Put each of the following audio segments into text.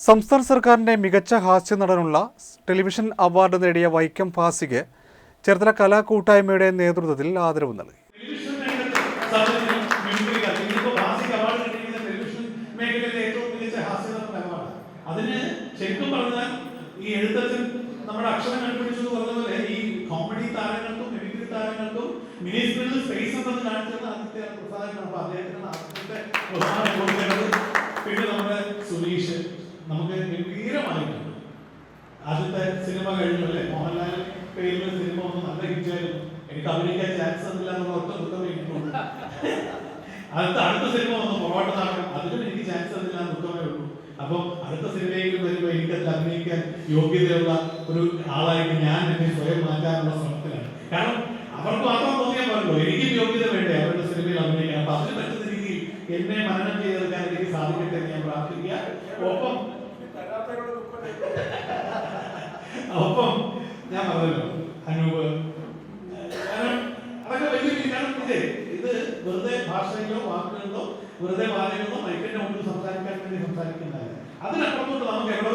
സംസ്ഥാന സർക്കാരിന്റെ മികച്ച ഹാസ്യ നടനുള്ള ടെലിവിഷൻ അവാർഡ് നേടിയ വൈക്കം ഫാസിക്ക് ചേർത്തല കലാകൂട്ടായ്മയുടെ നേതൃത്വത്തിൽ ആദരവ് നൽകി. ഈ നമ്മുടെ അക്ഷരം ഈ കോമഡി ആദ്യത്തെ ബഹുമാനം കൊടുക്കേണ്ടത് പിന്നെ നമ്മുടെ സുനീഷ് നമുക്ക് ഗംഭീരമായിട്ടുണ്ട് ആദ്യത്തെ സിനിമ കഴിഞ്ഞു അല്ലേ മോഹൻലാൽ പേരിലെ സിനിമ ഒന്ന് നല്ല ഹിറ്റായിരുന്നു എനിക്ക് അഭിനയിക്കാൻ ചാൻസ് ഒന്നുമില്ല എന്നുള്ള ഒറ്റ ദുഃഖം എനിക്കുള്ളൂ അടുത്ത അടുത്ത സിനിമ വന്നു പൊറോട്ട നാടകം. അതിലും എനിക്ക് ചാൻസ് ഒന്നുമില്ല ദുഃഖമേ ഉള്ളൂ. അപ്പോൾ അടുത്ത സിനിമയിലേക്ക് വരുമ്പോൾ എനിക്കതിൽ അഭിനയിക്കാൻ യോഗ്യതയുള്ള ഒരു ആളായിട്ട് ഞാൻ എന്നെ സ്വയം മാറ്റാനുള്ള ശ്രമത്തിലാണ്. കാരണം അവർക്ക് മാത്രം തോന്നിയാൽ പാടുള്ളൂ എനിക്കും യോഗ്യത വേണ്ടേ അവരുടെ സിനിമയിൽ അഭിനയിക്കാൻ? അപ്പൊ അതിന് പറ്റുന്ന രീതിയിൽ എന്നെ മനനം ചെയ്തെടുക്കാൻ എനിക്ക് സാധിക്കട്ടെ ഞാൻ പ്രാർത്ഥിക്കുക. ഒപ്പം ഒപ്പം ഞാൻ പറഞ്ഞല്ലോ അനൂപ് അതൊക്കെ വലിയ കാരണം ഇതേ. ഇത് വെറുതെ ഭാഷയിലോ വാക്കുകളിലോ വെറുതെ വാചകങ്ങളോ മൈക്കിന്റെ മുമ്പിൽ സംസാരിക്കാൻ വേണ്ടി സംസാരിക്കുന്നതല്ല. അതിനപ്പുറത്തോട്ട് നമുക്ക് എവിടെ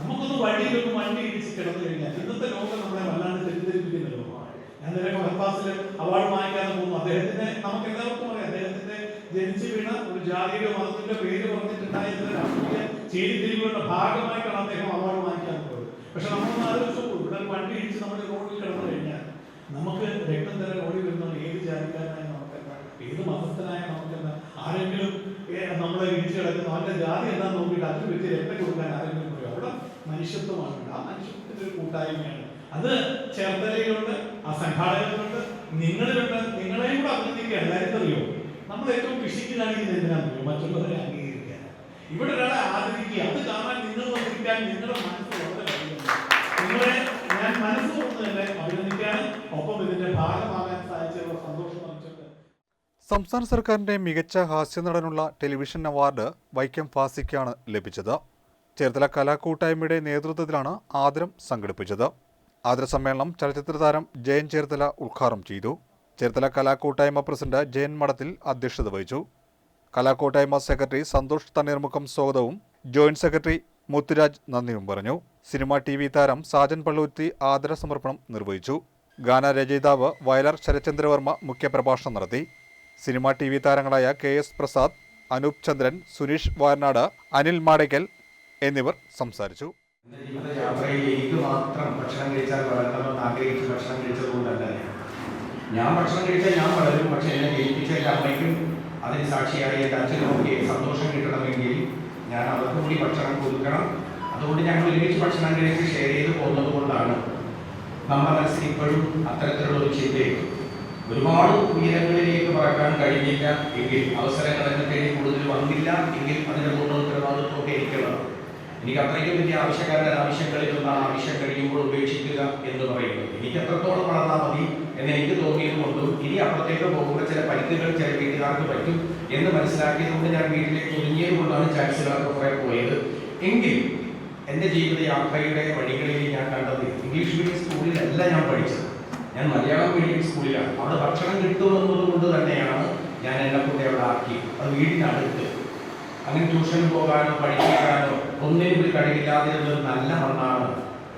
നമുക്കൊന്ന് വഴിയിലൊന്ന് വണ്ടി ഇടിച്ച് കിടന്നു കഴിഞ്ഞാൽ ഇന്നത്തെ ലോകം നമ്മളെ വല്ലാണ്ട് തെറ്റിദ്ധരിപ്പിക്കുന്ന ലോകമാണ്. ഞാൻ നേരെ ഫലപ്പാസിൽ അവാർഡ് വാങ്ങിക്കാതെ പോകുന്നു. അദ്ദേഹത്തിന്റെ നമുക്ക് എല്ലാവർക്കും അറിയാം അദ്ദേഹത്തിന്റെ ജനിച്ചു വീണ ഒരു ജാതിയുടെ മതത്തിന്റെ പേര് പറഞ്ഞിട്ടുണ്ടായ ചില രാഷ്ട്രീയ ചേരിതിരിവുകളുടെ ഭാഗമായിട്ടാണ് ഇടിച്ച് നമ്മുടെ റോഡിൽ കിടന്നു കഴിഞ്ഞാൽ നമുക്ക് രക്തം തരാൻ ഓടി വരുന്ന ഏത് ജാതിക്കാരനായ നമുക്കെന്താ ഏത് മതസ്ഥനായ നമുക്കെന്താ ആരെങ്കിലും നമ്മളെ ഇടിച്ചു കിടക്കുന്ന അവന്റെ ജാതി എന്താ നോക്കിയിട്ട് അതിൽ വെച്ച് രക്തം കൊടുക്കാൻ ആരെങ്കിലും പറയും അവിടെ മനുഷ്യത്വമാണ്. ആ മനുഷ്യത്വത്തിന്റെ ഒരു കൂട്ടായ്മയാണ്. അത് ചേർത്തലയിലുണ്ട് ആ സംഘാടകരുണ്ട് നിങ്ങളിലുണ്ട് നിങ്ങളെയും കൂടെ അഭിനന്ദിക്കുക എല്ലാവരും അറിയോ നമ്മൾ ഏറ്റവും പിശിക്ക് കാണിക്കുന്നത് എന്തിനാണെന്നറിയോ? മറ്റുള്ളവരെ അംഗീകരിക്കാൻ. ഇവിടെ ഒരാളെ ആദരിക്കുക. അത് കാണാൻ നിങ്ങൾ വന്നിരിക്കാൻ നിങ്ങളുടെ മനസ്സ് വളരെ. നിങ്ങളെ ഞാൻ മനസ്സ് കൊണ്ട് തന്നെ ഒപ്പം ഇതിന്റെ ഭാഗമാകാൻ സാധിച്ചതിലുള്ള സന്തോഷം സംസ്ഥാന സർക്കാരിന്റെ മികച്ച ഹാസ്യ നടനുള്ള ടെലിവിഷൻ അവാർഡ് വൈക്കം ഫാസിക്കാണ് ലഭിച്ചത്. ചേർത്തല കലാകൂട്ടായ്മയുടെ നേതൃത്വത്തിലാണ് ആദരം സംഘടിപ്പിച്ചത്. ആദര സമ്മേളനം ചലച്ചിത്ര താരം ജയൻ ചേർത്തല ഉദ്ഘാടനം ചെയ്തു. ചേർത്തല കലാകൂട്ടായ്മ പ്രസിഡന്റ് ജയൻ മഠത്തിൽ അധ്യക്ഷത വഹിച്ചു. കലാകൂട്ടായ്മ സെക്രട്ടറി സന്തോഷ് തണ്ണീർമുഖം സ്വാഗതവും ജോയിന്റ് സെക്രട്ടറി മുത്തുരാജ് നന്ദിയും പറഞ്ഞു. സിനിമ ടി വി താരം സാജൻ പള്ളൂറ്റി ആദരസമർപ്പണം നിർവഹിച്ചു. ഗാനരചയിതാവ് വയലാർ ശരചന്ദ്രവർമ്മ മുഖ്യപ്രഭാഷണം നടത്തി. സിനിമ ടി വി താരങ്ങളായ കെ എസ് പ്രസാദ് അനൂപ് ചന്ദ്രൻ സുനീഷ് വയനാട് അനിൽ മാടയ്ക്കൽ എന്നിവർ സംസാരിച്ചു. ഞാൻ. ഭക്ഷണം കഴിച്ചാൽ ഞാൻ വളരും പക്ഷെ എന്നെ ജയിപ്പിച്ച എന്റെ അമ്മയ്ക്കും അതിന് സാക്ഷിയായി എന്റെ അച്ഛനും ഒക്കെ സന്തോഷം കിട്ടണമെങ്കിൽ ഞാൻ അവർക്ക് കൂടി ഭക്ഷണം കൊടുക്കണം. അതുകൊണ്ട് ഞങ്ങൾ ഒരുമിച്ച് ഭക്ഷണം കഴിച്ച് ഷെയർ ചെയ്ത് പോകുന്നത് കൊണ്ടാണ് നമ്മുടെ മനസ്സിൽ ഇപ്പോഴും അത്തരത്തിലുള്ള ഒരു ചിന്തയുണ്ട്. ഒരുപാട് ഉയരങ്ങളിലേക്ക് പറക്കാൻ കഴിഞ്ഞില്ല എങ്കിൽ അവസരങ്ങൾ എന്നെ തേടി കൂടുതൽ വന്നില്ല എങ്കിൽ അതിന്റെ പൂർണ ഉത്തരവാദിത്വമൊക്കെ എനിക്കുള്ളതാണ്. എനിക്ക് അത്രയ്ക്കും വലിയ ആവശ്യക്കാരുടെ ആവശ്യങ്ങളിൽ ഒന്നാണ് ആവശ്യം കഴിയുമ്പോൾ ഉപേക്ഷിക്കുക എന്ന് പറയുന്നത്. എനിക്ക് എത്രത്തോളം വളർന്നാൽ മതി എന്ന് എനിക്ക് തോന്നിയത് കൊണ്ടും ഇനി അപ്പുറത്തേക്ക് പോകുമ്പോൾ ചില പരിക്കുകൾ ചില വീട്ടുകാർക്ക് പറ്റും എന്ന് മനസ്സിലാക്കിയതുകൊണ്ട് ഞാൻ വീട്ടിലേക്ക് ഒതുങ്ങിയത് കൊണ്ടാണ് ചാൻസലർക്ക് കുറെ പോയത്. എങ്കിൽ എന്റെ ജീവിതയാത്രയുടെ വഴികളിൽ ഞാൻ കണ്ടത് ഇംഗ്ലീഷ് മീഡിയം സ്കൂളിലല്ല ഞാൻ പഠിച്ചത്. ഞാൻ മലയാളം മീഡിയം സ്കൂളിലാണ് അവിടെ ഭക്ഷണം കിട്ടുമെന്നത് കൊണ്ട് തന്നെയാണ് ഞാൻ എന്നെ കൊണ്ട് അവിടെ ആക്കിയത്. അത് വീടിനടുത്ത് അങ്ങനെ ട്യൂഷന് പോകാനോ പഠിപ്പിക്കാനോ ഒന്നിനും ഒരു കഴിവില്ലാതിരുന്ന നല്ല മണ്ണാണ്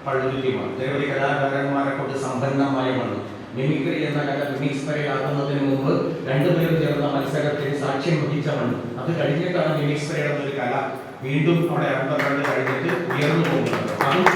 പഴുതുറ്റി മണ്ണ് നിരവധി കലാകാരന്മാരെ കൊണ്ട് സമ്പന്നമായ മണ്ണ്. മിമിക്രി എന്ന കല മിമിക്സ്മരയാകുന്നതിന് മുമ്പ് രണ്ടുപേരും ചേർന്ന മത്സരത്തിൽ സാക്ഷ്യം വഹിച്ചവണ് അത് കഴിഞ്ഞിട്ടാണ് മിമിക്സ്മരയുടെ ഒരു കല. വീണ്ടും അവിടെ അണ്ടർഗ്രൗണ്ട് കഴിഞ്ഞിട്ട് ഉയർന്നു പോകുന്നത്. അതും